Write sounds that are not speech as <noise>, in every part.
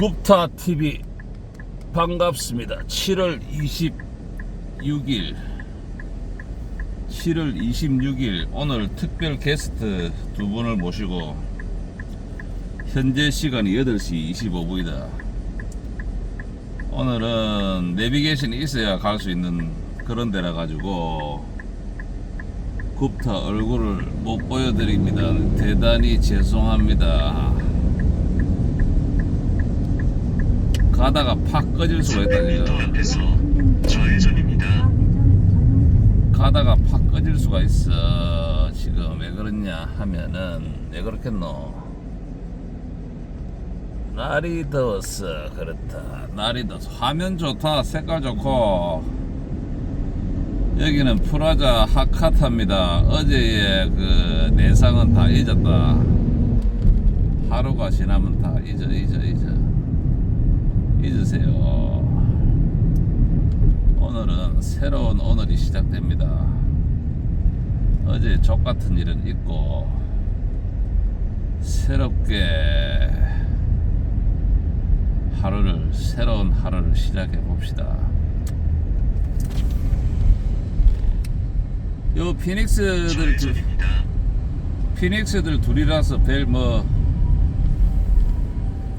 굽타 TV 반갑습니다. 7월 26일 7월 26일 오늘 특별 게스트 두 분을 모시고 현재 시간이 8시 25분이다. 오늘은 내비게이션이 있어야 갈 수 있는 그런 데라 가지고 굽타 얼굴을 못 보여드립니다. 대단히 죄송합니다. 가다가 팍 꺼질 수가 있다 300m 지금. 좌회전입니다. 가다가 팍 꺼질 수가 있어. 지금 왜 그러냐 하면은 왜 그렇겠노? 날이 더웠어. 그렇다. 날이 더워서 화면 좋다. 색깔 좋고. 여기는 프라자 하카타입니다. 어제의 그 내상은 다 잊었다. 하루가 지나면 다 잊어, 잊어, 잊어. 잊으세요. 오늘은 새로운 오늘이 시작됩니다. 어제 족 같은 일은 있고 새롭게 하루를 새로운 하루를 시작해 봅시다. 요 피닉스들. 피닉스들 둘이라서 별뭐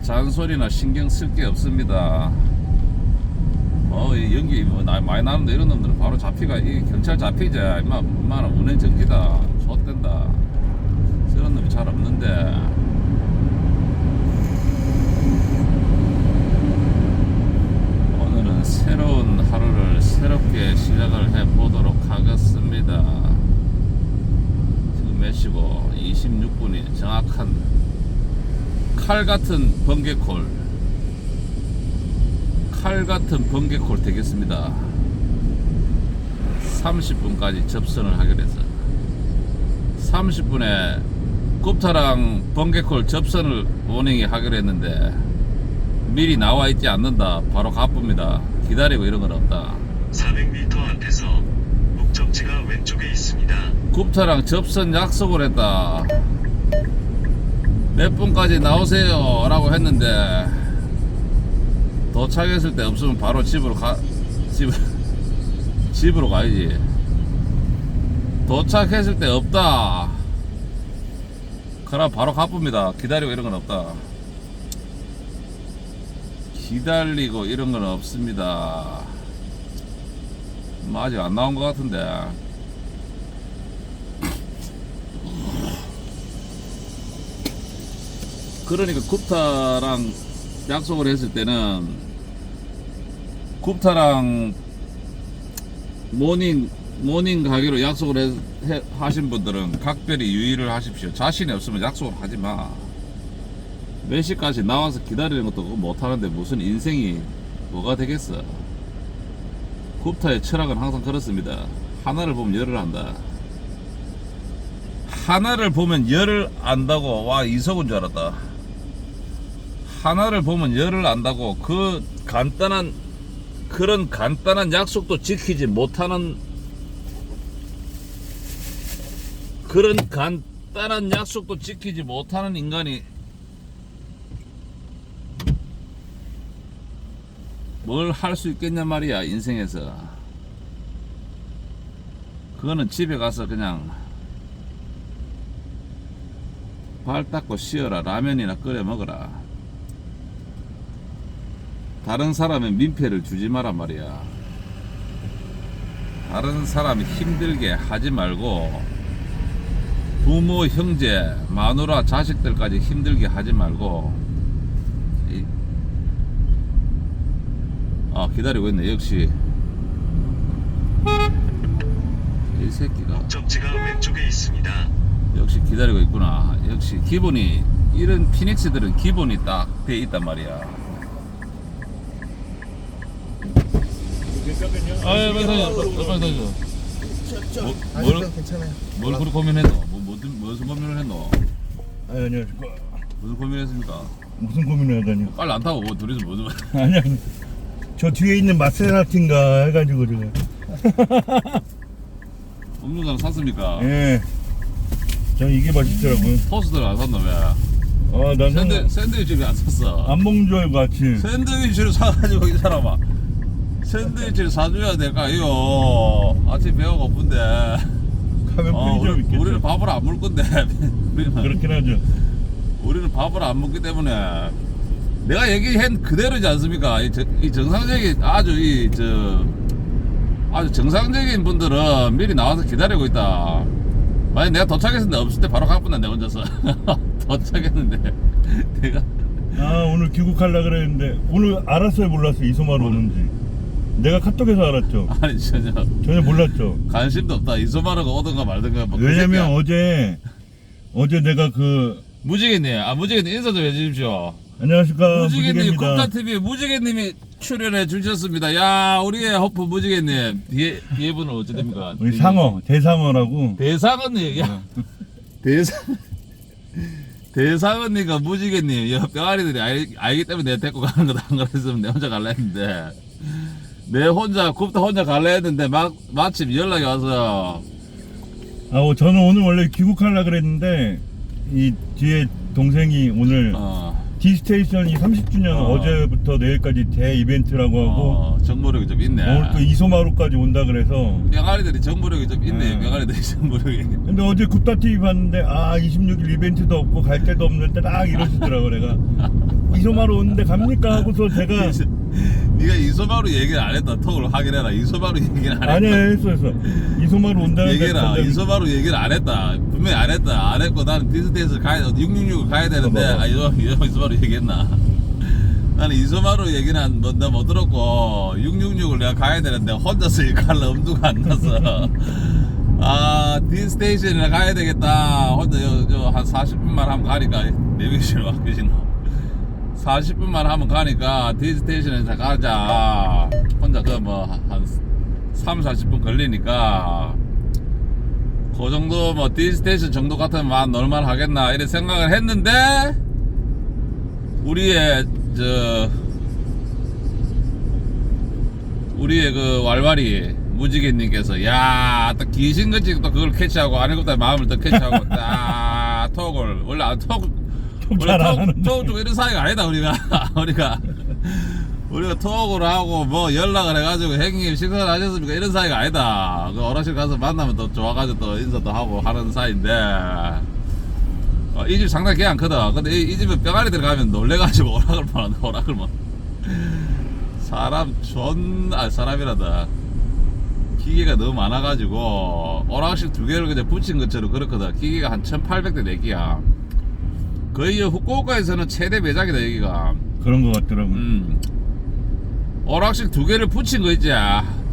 잔소리나 신경 쓸 게 없습니다. 뭐이 연기 뭐 나- 많이 나는데 이런 놈들은 바로 잡히가 이 경찰 잡히지 임마 임마는 운행 정지다. 좆된다. 그런 놈이 잘 없는데. 오늘은 새로운 하루를 새롭게 시작을 해 보도록 하겠습니다. 지금 몇 시고? 26분이 정확한 칼 같은 번개콜. 칼 같은 번개콜 되겠습니다. 30분까지 접선을 하기로 해서 30분에 굽타랑 번개콜 접선을 모닝에 하기로 했는데 미리 나와 있지 않는다. 바로 가쁩니다. 기다리고 이런 건 없다. 400m 앞에서 목적지가 왼쪽에 있습니다. 굽타랑 접선 약속을 했다. 몇 분까지 나오세요. 라고 했는데, 도착했을 때 없으면 바로 집으로 가, 집, <laughs> 집으로 가야지. 도착했을 때 없다. 그럼 바로 가쁩니다. 기다리고 이런 건 없다. 기다리고 이런 건 없습니다. 뭐 아직 안 나온 것 같은데. 그러니까 굽타랑 약속을 했을 때는 굽타랑 모닝 모닝 가기로 약속을 해- 해- 하신 분들은 각별히 유의를 하십시오. 자신이 없으면 약속을 하지 마. 몇 시까지 나와서 기다리는 것도 못 하는데 무슨 인생이 뭐가 되겠어? 굽타의 철학은 항상 그렇습니다. 하나를 보면 열을 한다. 하나를 보면 열을 안다고 와 이석은 줄 알았다. 하나를 보면 열을 안다고 그 간단한 그런 간단한 약속도 지키지 못하는 그런 간단한 약속도 지키지 못하는 인간이 뭘 할 수 있겠냐 말이야 인생에서. 그거는 집에 가서 그냥 발 닦고 쉬어라. 라면이나 끓여 먹어라 다른 사람의 민폐를 주지 마란 말이야 다른 사람이 힘들게 하지 말고 부모 형제 마누라 자식들까지 힘들게 하지 말고 이- 아 기다리고 있네 역시 이 새끼가 목적지가 왼쪽에 있습니다. 역시 기다리고 있구나. 역시 기본이 이런 피닉스들은 기본이 딱 돼 있단 말이야. 아유, 빨리 다녀, 빨리 다녀. 뭐, 뭘, 괜찮아요. 뭘 그렇게 고민했노? 뭐, 무슨, 무슨 고민을 했노? 아니 아니요. 무슨 고민했습니까? 무슨 고민을 하다니. 빨리 안 타고 뭐 둘이서 무슨 <laughs> 아니 아니. 저 뒤에 있는 마세라틴가 해가지고 제가. <laughs> 음료수 샀습니까? 예. 저 이게 맛있더라고요. 토스트를 안 샀나 왜? 아 나는 샌드, 샌드위치를 안 샀어. 안 먹는 줄 알고 같이 샌드위치를 사가지고 이 사람아 샌드위치를 사줘야 될까 이거 아침 배가 고픈데. 가면 어, 편의점 우리, 있겠죠. 우리는 밥을 안 먹을 건데. <laughs> 우리는, 그렇긴 하죠. 우리는 밥을 안 먹기 때문에. 내가 얘기한 그대로지 않습니까? 이, 정- 이 정상적인 아주 이 저 아주 정상적인 분들은 미리 나와서 기다리고 있다. 만약 내가 도착했는데 없을 때 바로 가뿐다 내 혼자서. <laughs> 도착했는데. <laughs> 내가. 아 오늘 귀국하려 그랬는데 오늘 알았어요 몰랐어요 이소마로 오는지 내가 카톡에서 알았죠 아니 전혀 전혀 몰랐죠 관심도 없다. 이소마르가 오든가 말든가. 뭐 왜냐면 그. 어제 어제 내가 그 무지개님, 아 무지개님 인사 좀 해주십시오. 안녕하십니까 무지개님 무지개입니다 컴타 TV 무지개님이 출연해 주셨습니다. 야 우리의 허프 무지개님 뒤에 뒤에 분은 어찌 됩니까? 우리 상어 대상어라고 대상언니, 야 대상 대상언니가 무지개님, 야 뼈아리들이 알, 알기 때문에 내가 데리고 가는 거다 안 그랬으면 내 혼자 갈라 했는데 내 혼자 굽다 혼자 갈라 했는데 막 마침 연락이 와서 아 어, 저는 오늘 원래 귀국하려 그랬는데 이 뒤에 동생이 오늘 어. 디스테이션이 30주년 어. 어. 제부터 내일까지 대 이벤트라고 하고 어, 정보력이 좀 있네. 오늘 또 이소마루까지 온다 그래서 병아리들이 정보력이 좀 있네. 음. 병아리들이 정보력이. 근데 어제 굽다 TV 봤는데 아 26일 이벤트도 없고 갈 데도 없는데 딱 이러시더라고 내가 <laughs> 이소마루 오는데 갑니까 하고서 <laughs> 제가 네가 이소마루 얘기를 안 했다. 톡을 확인해라. 이소마루 얘기를 안 했다. 아니야 했어 했어 이소마루 온다는데 얘기해라. 갑자기 이소마루 얘기를 안 했다. 분명히 안 했다. 안 했고 나는 디스테이스 가야 666을 가야 되는데. 아 이소 이소 이소마루 얘기했나? <laughs> 나는 이소마루 얘기는 안- 뭐, 나못 들었고 666을 내가 가야 되는데 혼자서 일갈 엄두가 안 났어. <laughs> 아 디스테이션이나 가야 되겠다. 혼자 저한 40분만 하면 가니까 내비게이션 와 계시나? 40분만 하면 가니까 디스테이션에서 가자. 혼자 그 뭐 한 3, 40분 걸리니까 그 정도 뭐 디스테이션 정도 같으면 놀만 하겠나 이런 생각을 했는데 우리의 저 우리의 그 왈왈이 무지개님께서 야, 딱 귀신같이 또 그걸 캐치하고 아니고다 마음을 또 캐치하고 딱 <laughs> 톡을 원래 안 톡, 톡. 톡, 좀 이런 사이가 아니다 우리가. <laughs> 우리가. 우리가 톡을 하고 뭐 연락을 해가지고 형님 식사를 하셨습니까? 이런 사이가 아니다. 그 어르신 가서 만나면 또 좋아가지고 또 인사도 하고 하는 사이인데. 어, 이집 상당히 개안 크다. 근데 이, 이 집에 뼈가리 들어가면 놀래가지고 <laughs> 오락을 못한다 오락을 못 사람 존아 사람이라다. 기계가 너무 많아가지고 오락실 두 개를 그냥 붙인 것처럼 그렇거든. 기계가 한 1800대 내기야 거의 후쿠오카에서는 최대 매장이다 여기가. 그런 거 같더라고 음. 오락실 두 개를 붙인 거 있지?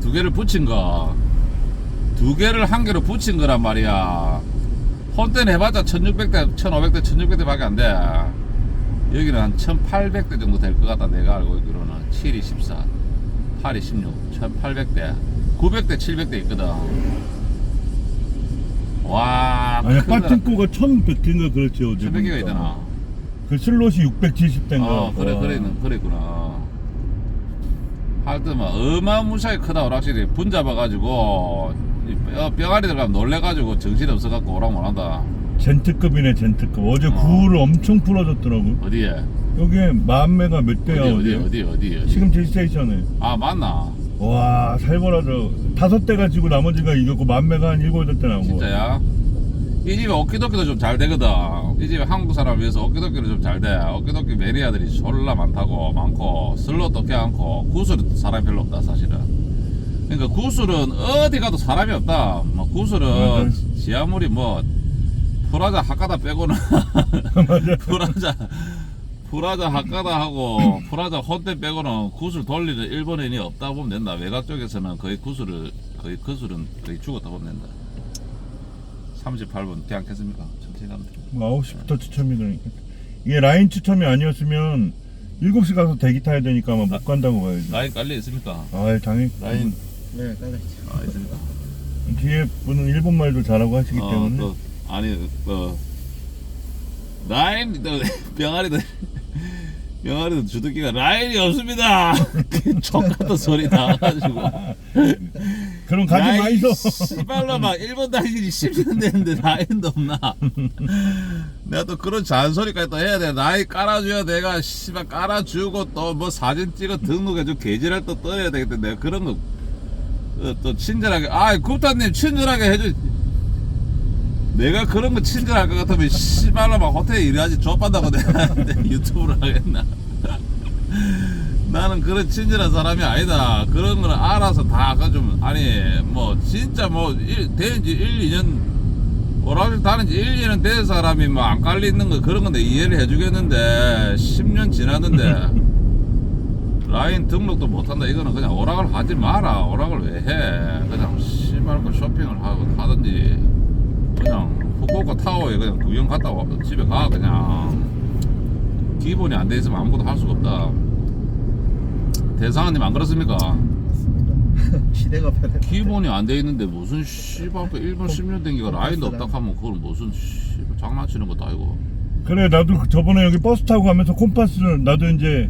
두 개를 붙인 거두 개를 한 개로 붙인 거란 말이야. 혼때는 해봤자 1600대 1500대 1600대 밖에 안돼. 여기는 한 1800대 정도 될 것 같다 내가 알고 있기로는. 7이 14 8이 16 1800대 900대 700대 있거든 와 아니 빠팅코가 1100개인가 그렇지 어제 1100개가 보니까. 있잖아 그 슬롯이 670대인가 어, 그래, 그래, 그랬구나. 하여튼, 뭐, 어마무시하게 크다, 오락실이. 분 잡아가지고, 이 뼈, 뼈가리 들어가면 놀래가지고 정신 없어갖고 오락 못 한다. 젠트급이네 젠트급 어제 어. 구를 엄청 풀어줬더라고 어디에? 여기에 만매가 몇 대야 어디, 어디? 어디, 어디, 어디? 지금 디스테이션에 아, 맞나? 와 살벌하죠 다섯 대 가 지고 나머지가 이겼고 만매가 한 일곱 여덟 대 나오고 진짜야? 이 집에 어깨도끼도 좀 잘 되거든. 이 집에 한국 사람 위해서 어깨도끼도 좀 잘 돼. 어깨도끼 매니아들이 졸라 많다고, 많고, 슬롯도 껴안고, 구슬은 사람이 별로 없다, 사실은. 그러니까 구슬은 어디 가도 사람이 없다. 뭐 구슬은. 지하물이 뭐, 프라자 하카다 빼고는, <laughs> 맞아 <laughs> 프라자, 프라자 하카다 하고, 프라자 혼대 빼고는 구슬 돌리는 일본인이 없다 보면 된다. 외곽 쪽에서는 거의 구슬을, 거의 구슬은 거의 죽었다 보면 된다. 38분 대항했습니까? 천천히 가면 돼. 뭐 9시부터 추첨이 그러니까 이게 라인 추첨이 아니었으면 7시 가서 대기 타야 되니까 아마 못 간다고 봐야지 라인 깔려 있습니까? 아 당연히 라인 네, 깔려있죠. 아 있습니까? 뒤에 분은 일본 말도 잘하고 하시기 어, 때문에 또 아니 어 라인 또 <laughs> 병아리도 병아리도 주특기가 라인이 없습니다. <laughs> 족 같은 소리 나가지고 그럼 가지 마 있어. 씨발로 막 일본 다니기 10년 됐는데 나이도 없나? 내가 또 그런 잔소리까지 또 해야 돼. 나이 깔아줘야 내가 씨발 깔아주고 또 뭐 사진 찍어 등록해주고 계지를 또 떠야 되겠다. 내가 그런 거. 어, 또 친절하게 아 굽타님 친절하게 해줘 내가 그런 거 친절할 것 같으면 씨발로 막 호텔에 일하지 좁한다고 내가 <laughs> 유튜브를 하겠나? <laughs> 나는 그런 친절한 사람이 아니다. 그런 걸 알아서 다그좀 아니 뭐 진짜 뭐 일, 된지 1, 2년 오락실 다닌 지 1, 2년 된 사람이 뭐안 깔리는 거 그런 건데 이해를 해주겠는데 10년 지났는데 <laughs> 라인 등록도 못한다. 이거는 그냥 오락을 하지 마라. 오락을 왜 해? 그냥 씨발거 쇼핑을 하고 하든지 그냥 후쿠오카 타워에 그냥 구경 갔다 와 집에 가 그냥 기본이 안 돼 있으면 아무것도 할 수가 없다 대상아님 안 그렇습니까? <laughs> 시대가 변했. 기본이 안 돼 있는데 무슨 씨발 그 일본 10년 된 기가 라인도 없다 하면 그건 무슨 씨발 장난치는 것도 아니고 그래 나도 저번에 여기 버스 타고 가면서 콤파스를 나도 이제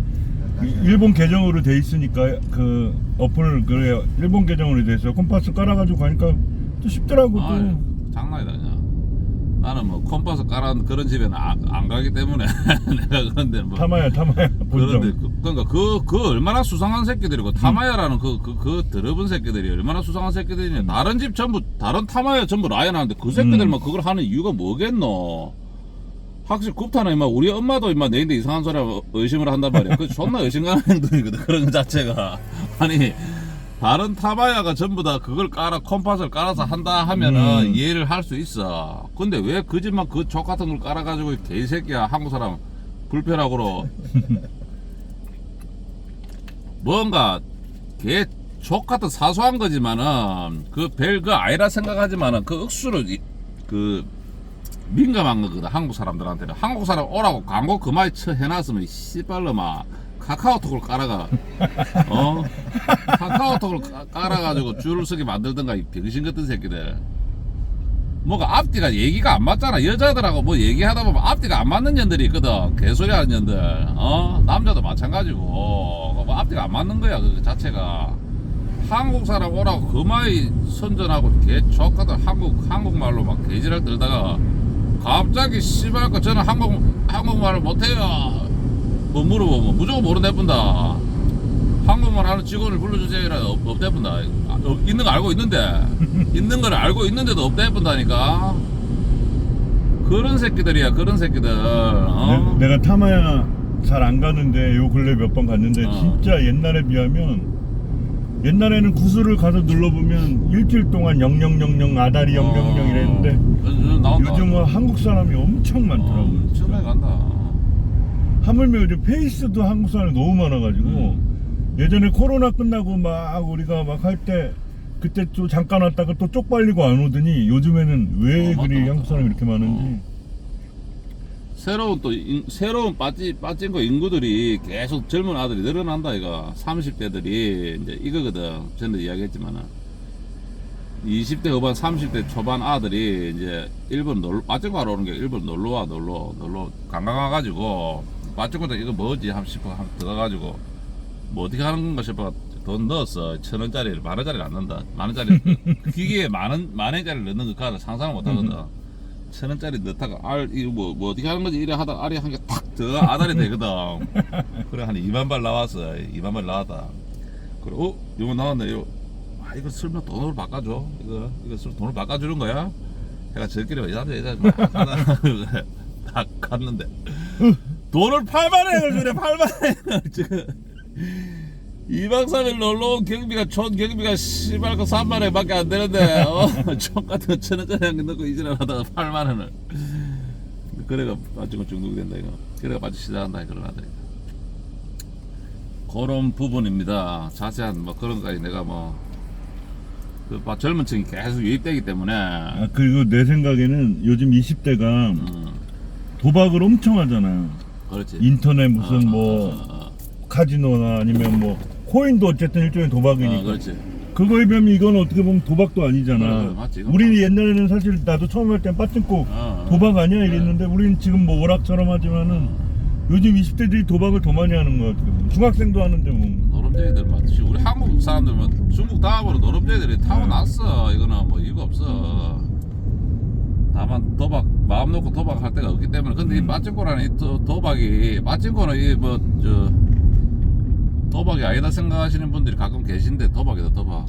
이- 일본 계정으로 돼 있으니까 그 어플을 그래 일본 계정으로 돼서 콤파스 깔아가지고 가니까 또 쉽더라고 아 또. 장난이다 그냥 나는 뭐 컴파스 깔아놓은 그런 집에는 안, 안 가기 때문에 <laughs> 내가 그런데 뭐 타마야 타마야 그런데 본점. 그, 그러니까 그, 그 얼마나 수상한 새끼들이고 타마야라는 그, 그, 그 더러운 새끼들이 얼마나 수상한 새끼들이냐. 다른 집 전부 다른 타마야 전부 라인 하는데 그 새끼들만 그걸 하는 이유가 뭐겠노? 확실히 굽타는 임마 우리 엄마도 임마 내인데 이상한 소리 하면 의심을 한단 말이야. 그 존나 의심가는 <laughs> 행동이거든 그런 것 자체가. <laughs> 아니 다른 타마야가 전부 다 그걸 깔아 컴파스를 깔아서 한다 하면은 음. 이해를 할 수 있어. 근데 왜 그 집만 그 족 같은 걸 깔아가지고 이 개새끼야 한국 사람 불편하고로 <laughs> 뭔가 개 족 같은 사소한 거지만은 그 별 그 아니라 생각하지만은 그 억수로 이- 그 민감한 거거든 한국 사람들한테는. 한국 사람 오라고 광고 그마에 쳐 해놨으면 이 씨발로 막 카카오톡을 깔아가. <laughs> 어? 카카오톡을 까- 깔아가지고 줄을 서게 만들던가 이 병신 같은 새끼들. 뭐가 앞뒤가 얘기가 안 맞잖아. 여자들하고 뭐 얘기하다 보면 앞뒤가 안 맞는 년들이 있거든. 개소리 하는 년들. 어? 남자도 마찬가지고. 뭐 앞뒤가 안 맞는 거야 그 자체가. 한국 사람 오라고 그마이 선전하고 개 족같은 한국 한국말로 막 개지랄 떨다가 갑자기 씨발 거 저는 한국 한국말을 못해요 뭐 물어보면 무조건 해본다 한국말 하는 직원을 불러주세요 이라 없- 없다 해본다 아, 어, 있는 거 알고 있는데 <laughs> 있는 걸 알고 있는데도 없다 해본다니까 그런 새끼들이야 그런 새끼들 어? 내, 가 타마야 잘 안 가는데 요 근래 몇 번 갔는데 어. 진짜 옛날에 비하면 옛날에는 구슬을 가서 눌러보면 일주일 동안 0000 아다리 0000 이랬는데 어, 나온다. 요즘은 한국 사람이 엄청 많더라고. 어, 엄청나게 간다 하물며 요즘 페이스도 한국 사람이 너무 많아가지고 음. 예전에 코로나 끝나고 막 우리가 막 할 때 그때 또 잠깐 왔다가 또 쪽팔리고 안 오더니 요즘에는 왜 어, 맞다, 그리 맞다. 한국 사람이 이렇게 많은지 어. 새로운 또 인- 새로운 빠지 빠진 거 인구들이 계속 젊은 아들이 늘어난다 이거 30대들이 이제 이거거든 전에 이야기했지만은 20대 후반 30대 초반 아들이 이제 일본 놀 빠진 거 오는 게 일본 놀러 와 놀러 놀러 관광 가가지고 거도 이거 뭐지? 하면 싶어 한 들어가가지고 뭐 어떻게 하는 건가 싶어 돈 넣었어 천 원짜리를 만 원짜리를 안 넣는다. 만 원짜리. <laughs> 기계에 만원 만 원짜리를 넣는 거 가는 상상을 못 하거든. 천 원짜리 넣다가 알 이거 뭐, 뭐 어떻게 하는 거지? 이래 하다 알이 한 개 탁 들어 아다리 되거든. <laughs> 그래 한 2만 발 나왔어. 2만 발 나왔다. 그래 어? 이거 나왔네. 이거 아 이거 설마 돈으로 바꿔줘? 이거 이거 술 돈으로 바꿔주는 거야? 내가 저끼리 여자 여자 막 하다 딱 갔는데 <laughs> 돈을 8만 원을 주래 8만 원을 지금. 2박 3일 놀러 온 경비가 촌 경비가 씨발 그 3만 원밖에 안 되는데 어? <laughs> 촌 같은 거 천 원짜리 한개 넣고 이지랄 하다가 8만 원을. 그래가 빠지고 중독이 된다 이거. 그래가 빠지 시작한다 그런 아들이다 그런 부분입니다. 자세한 뭐 그런 거까지 내가 뭐 그, 막 젊은 층이 계속 유입되기 때문에. 아, 그리고 내 생각에는 요즘 20대가 음, 도박을 엄청 하잖아요 그렇지 인터넷 무슨 어, 뭐 어, 어, 어. 카지노나 아니면 뭐 코인도 어쨌든 일종의 도박이니까 어, 그렇지 그거에 비하면 이건 어떻게 보면 도박도 아니잖아. 그래, 맞지, 이건 우리는 옛날에는 사실 나도 처음 할 땐 빠찡고 어, 어. 도박 아니야 이랬는데 우리는 지금 뭐 오락처럼 하지만은 요즘 20대들이 도박을 더 많이 하는 거 같아. 중학생도 하는데 뭐. 노름죄들 맞지 우리 한국 사람들은 중국 다음으로 노름죄들이 타고났어 이거는 뭐 이유가 없어 다만 도박 마음 놓고 도박할 데가 없기 때문에. 근데 이 음. 빠찡코라는 이 도, 도박이 빠찡코는 이뭐저 도박이 아니다 생각하시는 분들이 가끔 계신데 도박이다 도박.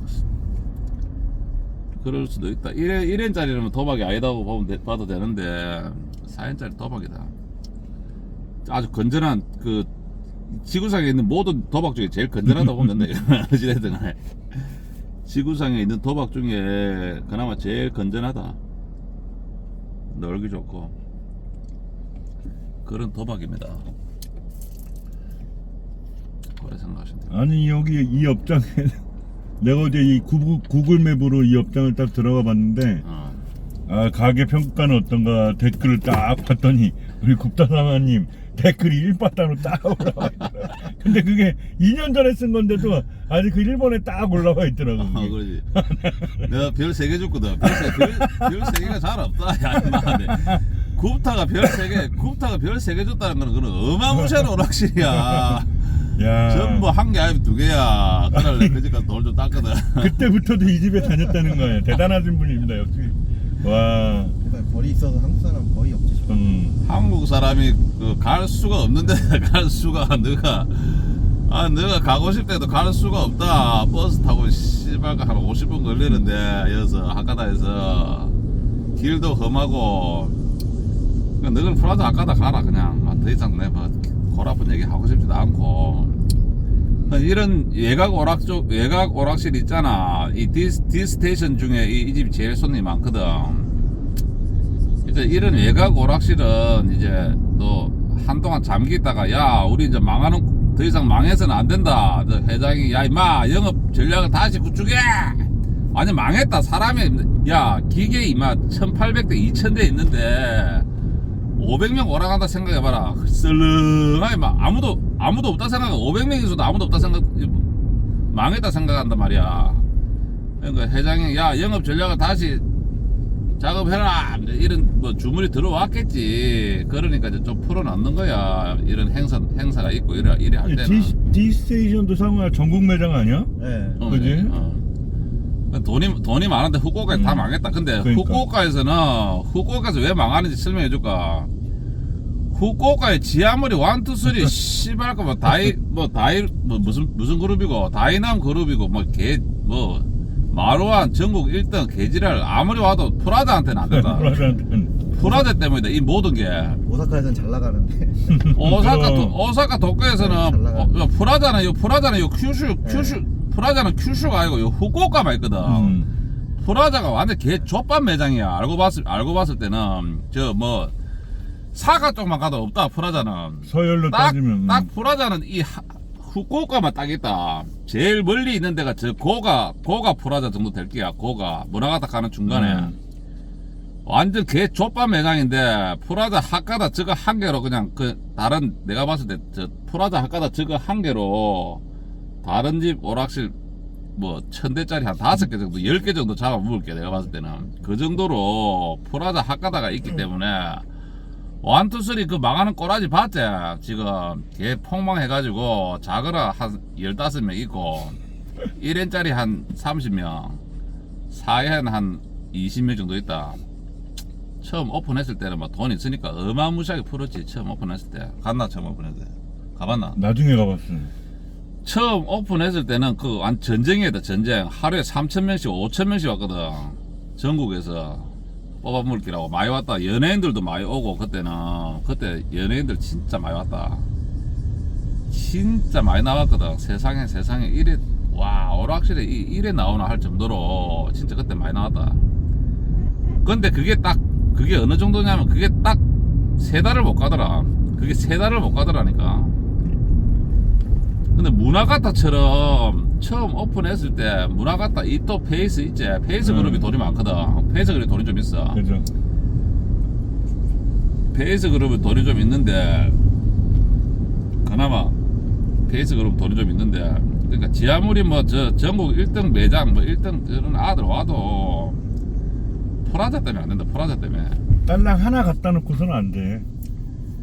그럴 수도 있다. 1엔, 1엔짜리는 도박이 아니다고 보면 돼- 봐도 되는데 4엔짜리 도박이다. 아주 건전한 그 지구상에 있는 모든 도박 중에 제일 건전하다고 보면 된다 <laughs> 어찌됐든 지구상에 있는 도박 중에 그나마 제일 건전하다 놀기 좋고 그런 도박입니다 그래 생각하시면 돼요 아니 여기 이 업장에 <laughs> 내가 어제 이 구글, 구글맵으로 이 업장을 딱 들어가 봤는데 어. 아 가게 평가는 어떤가 댓글을 딱 봤더니 우리 <laughs> 국다사마님 댓글이 일바탕으로 딱 올라와 있더라 근데 그게 2년 전에 쓴 건데도 아직 그 일본에 딱 올라와 있더라고 아, 그게. 그러지. 내가 별 3개 줬거든. 별 3, 별, 별 3개가 잘 없다. 야, 임마. 네. 굽타가 별 3개, 굽타가 별 3개 줬다는 거는 그건 어마무시한 오락실이야. 야 전부 한 개 아니면 두 개야. 그날 내 그지까지 돌좀 땄거든. 그때부터도 이 집에 다녔다는 거예요 대단하신 분입니다 역시 와 거리 있어서 한국 사람 거의 없지. 음. 한국 사람이 그 갈 수가 없는데 <laughs> 갈 수가 너가 아 너가 가고 싶대도 갈 수가 없다. 버스 타고 씨발가 한 50분 걸리는데 여기서 하카다에서. 길도 험하고. 그러니까 너는 프라자 하카다 가라 그냥. 아, 더 이상 내뭐 골아픈 얘기 하고 싶지도 않고. 이런 외곽 오락 쪽 외곽 오락실 있잖아. 이 디, 디 스테이션 중에 이, 이 집이 제일 손님이 많거든 이제 이런 외곽 오락실은 이제 또 한동안 잠기 있다가 야 우리 이제 망하는 더 이상 망해서는 안 된다. 저 회장이 야 임마 영업 전략을 다시 구축해! 완전 망했다. 사람이 야 기계 임마 1800대 2000대 있는데 500명 오락한다 생각해봐라. 썰렁하게 막 아무도 아무도 없다 생각 500명 있어도 아무도 없다 생각 망했다 생각한단 말이야. 그러니까 회장이 야 영업 전략을 다시 작업해라 이런 뭐 주문이 들어왔겠지 그러니까 이제 좀 풀어놨는 거야 이런 행사 행사가 있고 이래 이래 할 때는 D, 스테이션도 상호야 전국 매장 아니야? 네. 어, 그지? 네, 어. 돈이 돈이 많은데 후쿠오카에 다 음. 망했다 근데 그러니까. 후쿠오카에서는 후쿠오카에서 왜 망하는지 설명해 줄까 후쿠오카의 지하물이 원투 쓰리 씨발 거뭐 다이 뭐 다이 뭐 무슨 무슨 그룹이고 다이남 그룹이고 뭐 개뭐 마루한 전국 1등 개지랄 아무리 와도 프라자한테는 안 된다 <laughs> 브라자한테는 프라자 때문이다 이 모든 게 오사카에서는 잘 나가는데. <laughs> 오사카 도. 오사카 도쿄에서는 잘 나가요. 어, 프라자는 요 프라자는 요 큐슈 큐슈 프라자는 큐슈가 아니고 요 후쿠오카만 있거든 음. 프라자가 완전 개 족밥 매장이야 알고 봤을 알고 봤을 때는 저 뭐 사가 쪽만 가도 없다 프라자는 서열로 딱, 따지면 음. 딱 프라자는 이 하- 후쿠오카만 딱 있다. 제일 멀리 있는 데가 저 고가, 고가 프라자 정도 될 게야, 고가. 문화가다 가는 중간에. 음. 완전 개 족밥 매장인데, 프라자 하카다 저거 한 개로 그냥 그, 다른, 내가 봤을 때, 저, 프라자 하카다 저거 한 개로, 다른 집 오락실, 뭐, 천 대짜리 한 다섯 개 정도, 열 개 정도 잡아먹을게, 내가 봤을 때는. 그 정도로 프라자 하카다가 있기 때문에, 원투 쓰리 그 망하는 꼬라지 봤지? 지금 개 폭망해가지고 작으라 한 15명 있고 1엔짜리 한 30명 4엔 한 20명 정도 있다. 처음 오픈했을 때는 막 돈 있으니까 어마무시하게 풀었지 처음 오픈했을 때. 갔나 처음 오픈했을 때? 가봤나? 나중에 가봤어. 처음 오픈했을 때는 그완 전쟁이었다 전쟁. 하루에 3천명씩 5천명씩 왔거든 전국에서 뽑아물기라고 많이 왔다. 연예인들도 많이 오고 그때는 그때 연예인들 진짜 많이 왔다. 진짜 많이 나왔거든. 세상에 세상에 이래 와 오락실에 이- 이래 나오나 할 정도로 진짜 그때 많이 나왔다. 근데 그게 딱 그게 어느 정도냐면 그게 딱 세 달을 못 가더라. 그게 세 달을 못 가더라니까. 근데 문화가타처럼 처음 오픈했을 때 문화가타 이또 페이스 있지? 페이스 그룹이 음. 돈이 많거든. 페이스 그룹이 돈이 좀 있어. 그죠. 페이스 그룹은 돈이 좀 있는데 그나마 페이스 그룹 돈이 좀 있는데 그러니까 지하물이 뭐저 전국 1등 매장 뭐 1등 그런 아들 와도 프라자 때문에 안 된다 프라자 때문에. 딸랑 하나 갖다 놓고서는 안돼